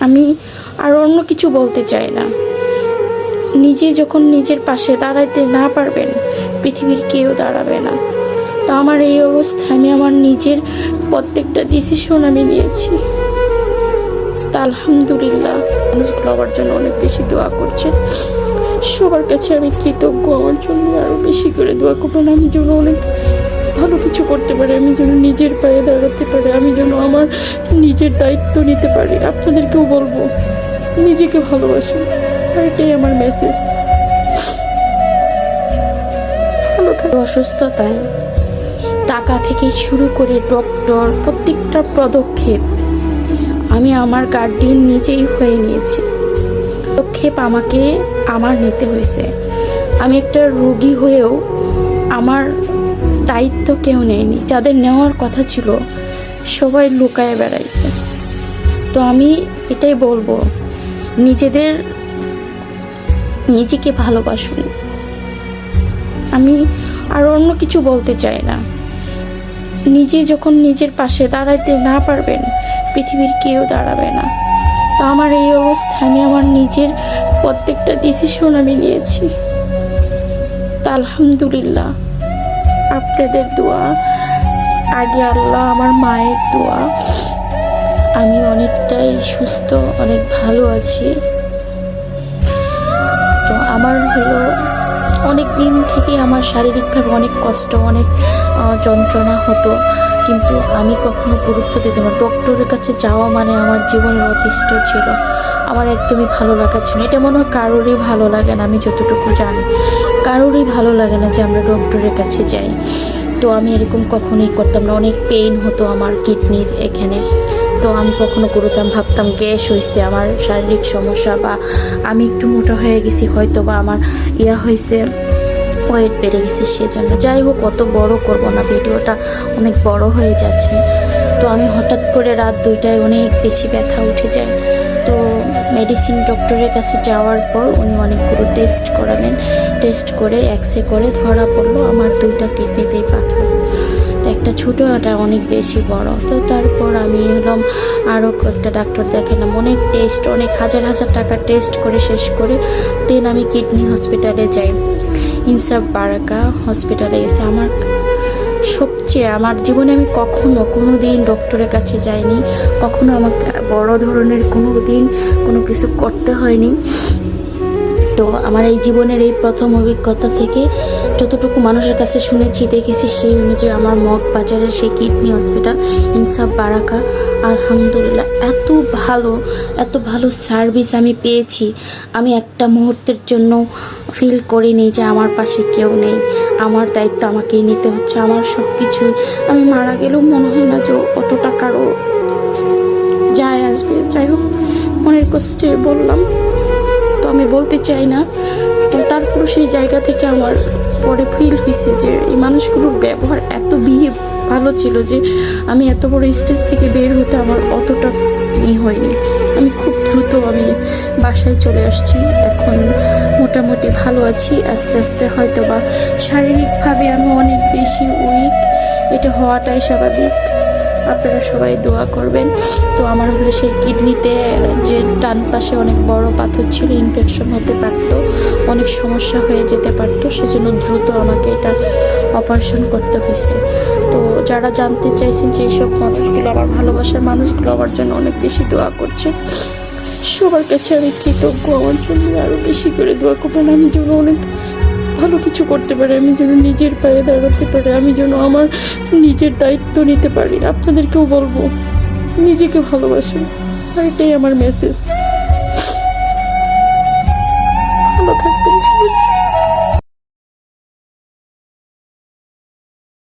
আমি আর অন্য কিছু বলতে চাই না। নিজে যখন নিজের পাশে দাঁড়াইতে না পারবেন, পৃথিবীর কেউ দাঁড়াবে না। তো আমার এই অবস্থায় আমি আমার নিজের প্রত্যেকটা ডিসিশন আমি নিয়েছি। তা আলহামদুলিল্লাহ। মানুষগুলো আমার জন্য অনেক বেশি দোয়া করছে। সবার কাছে আমি কৃতজ্ঞ, আমার জন্য আরও বেশি করে দোয়া করবেন। আমি জন্য অনেক ভালো কিছু করতে পারি, আমি যেন নিজের পায়ে দাঁড়াতে পারি, আমি যেন আমার নিজের দায়িত্ব নিতে পারি। আপনাদেরকেও বলব, নিজেকে ভালোবাসুন আর এটাই আমার মেসেজ ভালো থাকে অসুস্থতায় টাকা থেকে শুরু করে ডক্টর প্রত্যেকটা পদক্ষেপ আমি আমার গার্ডিয়ান নিজেই হয়ে নিয়েছি। পদক্ষেপ আমাকে, আমার নিতে হয়েছে। আমি একটা রোগী হয়েও আমার দায়িত্ব কেউ নেয়নি। যাদের নেওয়ার কথা ছিল, সবাই লুকায় বেড়াইছে। তো আমি এটাই বলব, নিজেদের, নিজেকে ভালোবাসুন। আমি আর অন্য কিছু বলতে চাই না। নিজে যখন নিজের পাশে দাঁড়াইতে না পারবেন, পৃথিবীর কেউ দাঁড়াবে না। তো আমার এই অবস্থায় আমি আমার নিজের প্রত্যেকটা ডিসিশন আমি নিয়েছি। তা আলহামদুলিল্লাহ। আপনাদের দোয়া। আগে আল্লাহ আমার মায়ের দোয়া। আমি অনেকটাই সুস্থ, অনেক ভালো আছি। তো আমার হলো অনেক দিন থেকে আমার শারীরিকভাবে অনেক কষ্ট, অনেক যন্ত্রণা হতো। কিন্তু আমি কখনো গুরুত্ব দিতাম না ডক্টরের কাছে যাওয়া মানে আমার জীবনের অতিষ্ঠ ছিল। আমার একদমই ভালো লাগা ছিল এটা মনে হয় কারোরই ভালো লাগে না, আমি যতটুকু জানি। কারোরই ভালো লাগে না যে আমরা ডক্টরের কাছে যাই। তো আমি এরকম কখনোই করতাম না। অনেক পেইন হতো আমার কিডনির এখানে। তো আমি কখনো করতাম, ভাবতাম গ্যাস হয়েছে আমার শারীরিক সমস্যা বা আমি একটু মোটা হয়ে গেছি হয়তো বা আমার ইয়া হয়েছে ওয়েট বেড়ে গেছে সেজন্য। যাই হোক, অত বড় করব না, ভিডিওটা অনেক বড় হয়ে যাচ্ছে। তো আমি হঠাৎ করে রাত দুইটায় অনেক বেশি ব্যথা উঠে যায়। তো মেডিসিন ডক্টরের কাছে যাওয়ার পর উনি অনেকগুলো টেস্ট করালেন। টেস্ট করে এক্সরে করে ধরা পড়ল আমার দুইটা কিডনিতেই পাথর। তো একটা ছোটো একটা অনেক বেশি বড়। তো তারপর আমি হলাম আরও একটা ডাক্তার দেখালাম। অনেক টেস্ট অনেক হাজার হাজার টাকা টেস্ট করে শেষ করে দেন আমি কিডনি হসপিটালে যাই। ইনসাফ বারাকা হসপিটালে গেছে। আমার সবচেয়ে, আমার জীবনে আমি কখনো কোনো দিন ডক্টরের কাছে যাইনি। কখনো আমাকে বড় ধরনের কোনো দিন কোনো কিছু করতে হয়নি। তো আমার এই জীবনের এই প্রথম অভিজ্ঞতা থেকে যতটুকু মানুষের কাছে শুনেছি, দেখেছি সেই অনুযায়ী আমার মগ বাজারের সেই কিডনি হসপিটাল ইনসাফ বারাকা, আলহামদুলিল্লাহ, এত ভালো এত ভালো সার্ভিস আমি পেয়েছি। আমি একটা মুহূর্তের জন্য ফিল করিনি যে আমার পাশে কেউ নেই। আমার দায়িত্ব আমাকেই নিতে হচ্ছে, আমার সব কিছুই আমি মারা গেলেও মনে হয় না যে অত টাকারও যায় আসবে। যাই হোক, মনের কষ্টে বললাম। আমি বলতে চাই না। তো সেই জায়গা থেকে আমার পরে ফিল হয়েছে যে এই মানুষগুলোর ব্যবহার এত বিয়ে ভালো ছিল যে আমি এত বড় স্টেজ থেকে বের হতে আমার অতটা ই হয়নি। আমি খুব দ্রুত আমি বাসায় চলে আসছি। এখন মোটামুটি ভালো আছি। আস্তে আস্তে হয়তো বা শারীরিকভাবে আমি অনেক বেশি উইক এটা হওয়াটাই স্বাভাবিক। আপনারা সবাই দোয়া করবেন। তো আমার হলো সেই কিডনিতে যে ডান পাশে অনেক বড় পাথর ছিল ইনফেকশন হতে পারতো, অনেক সমস্যা হয়ে যেতে পারতো, সেজন্য দ্রুত আমাকে এটা অপারেশন করতে হয়েছে। তো যারা জানতে চাইছেন যে এইসব মানুষগুলো, আমার ভালোবাসার মানুষগুলো আমার জন্য অনেক বেশি দোয়া করছে, সবার কাছে আমি কৃতজ্ঞ, আমার জন্য আরও বেশি করে দোয়া করবেন। আমি যেন অনেক ভালো কিছু করতে পারি, আমি যেন নিজের পায়ে দাঁড়াতে পারি, আমি যেন আমার নিজের দায়িত্ব নিতে পারি। আপনাদেরকেও বলব, নিজেকে ভালোবাসুন। আর এটাই আমার মেসেজ